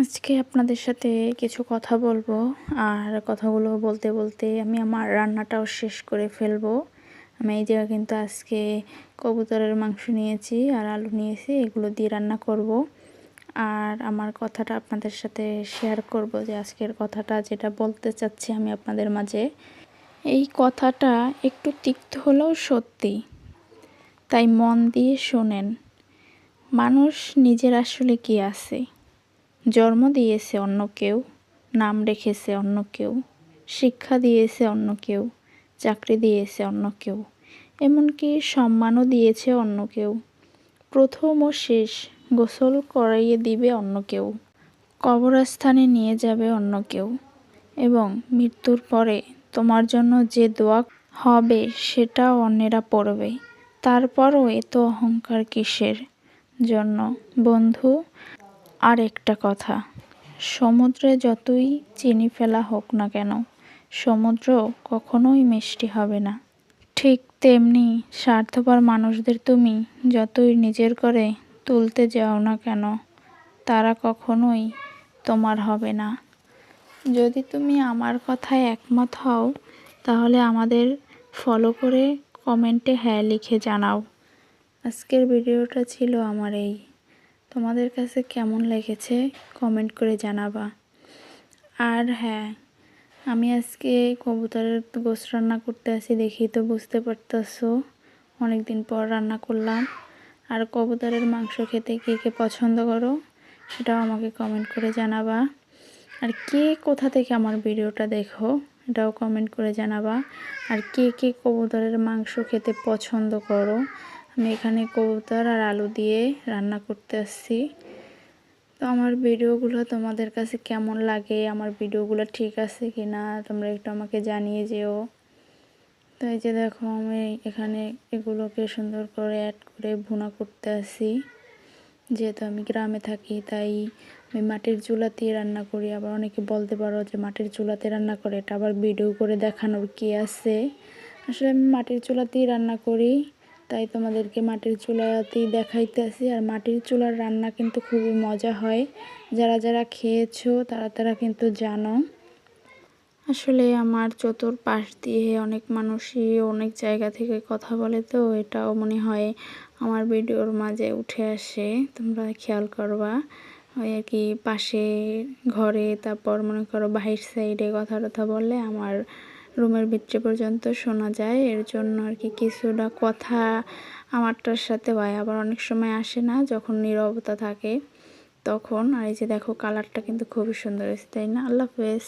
আজকে আপনাদের সাথে কিছু কথা বলব, আর কথাগুলো বলতে বলতে আমি আমার রান্নাটাও শেষ করে ফেলব। আমি এই জায়গায় কিন্তু আজকে কবুতরের মাংস নিয়েছি আর আলু নিয়েছি, এগুলো দিয়ে রান্না করব। আর আমার কথাটা আপনাদের সাথে শেয়ার করব যে আজকের কথাটা যেটা বলতে চাচ্ছি আমি আপনাদের মাঝে। এই কথাটা একটু তিক্ত হলেও সত্যি, তাই মন দিয়ে শোনেন, মানুষ নিজের আসলে কি আছে? জন্ম দিয়েছে অন্য কেউ, নাম রেখেছে অন্য কেউ, শিক্ষা দিয়েছে অন্য কেউ, চাকরি দিয়েছে অন্য কেউ, এমনকি সম্মানও দিয়েছে অন্য কেউ। প্রথম ও শেষ গোসল করাইয়ে দিবে অন্য কেউ, কবরস্থানে নিয়ে যাবে অন্য কেউ, এবং মৃত্যুর পরে তোমার জন্য যে দোয়া হবে সেটা অন্যেরা পড়বে। তারপরও এত অহংকার কিসের জন্য? বন্ধু আর একটা কথা। সমুদ্রে যতই চিনি ফেলা হোক না কেন, সমুদ্র কখনোই মিষ্টি হবে না। ঠিক তেমনি স্বার্থপর মানুষদের তুমি যতই নিজের করে তুলতে যাও না কেন, তারা কখনোই তোমার হবে না। যদি তুমি আমার কথায় একমত হও, তাহলে আমাদের ফলো করে কমেন্টে হ্যাঁ লিখে জানাও। আজকের ভিডিওটা ছিল আমার এই। তোমাদের কাছে কেমন লেগেছে কমেন্ট করে জানাবা। আর হ্যাঁ আমি আজকে কবুতরের গোস রান্না করতে আসি দেখি তো বুঝতে পারতেছো। অনেক দিন পর রান্না করলাম। আর কবুতরের মাংস খেতে কে কে পছন্দ করো সেটাও আমাকে কমেন্ট করে জানাবা। আর কে কোথা থেকে আমার ভিডিওটা দেখো এটাও কমেন্ট করে জানাবা। আর কে কে কবুতরের মাংস খেতে পছন্দ করো আমি এখানে কবুতর আর আলু দিয়ে রান্না করতে আসছি। তো আমার ভিডিওগুলো তোমাদের কাছে কেমন লাগে? আমার ভিডিওগুলো ঠিক আছে কি না তোমরা একটু আমাকে জানিয়ে যেও। তো এই যে দেখো, আমি এখানে এগুলোকে সুন্দর করে অ্যাড করে ভুনা করতে আসি যেহেতু আমি গ্রামে থাকি, তাই আমি মাটির চুলাতেই রান্না করি। আবার অনেকে বলতে পারো যে মাটির চুলাতে রান্না করে, এটা আবার ভিডিও করে দেখানোর কি আছে? আসলে আমি মাটির চুলাতেই রান্না করি। তাই তোমাদেরকে মাটির চুলাতেই দেখাইতে আসি আর মাটির চুলার রান্না কিন্তু খুবই মজা হয়। যারা যারা খেয়েছো, তারা তারা কিন্তু জানো। আসলে আমার চতুর পাশ দিয়ে অনেক মানুষই অনেক জায়গা থেকে কথা বলে, তো এটাও মনে হয় আমার ভিডিওর মাঝে উঠে আসে। তোমরা খেয়াল করবা। ওই আর কি পাশে ঘরে, তারপর মনে করো বাহির সাইডে কথা টথা বললে আমার রুমের ভিতরে পর্যন্ত শোনা যায়। এর জন্য আর কি কিছুটা কথা আমারটার সাথে হয়। আবার অনেক সময় আসে না, যখন নিরবতা থাকে, তখন। আর এই যে দেখো কালারটা কিন্তু খুবই সুন্দর হয়েছে, তাই না? আল্লাহ হাফেজ।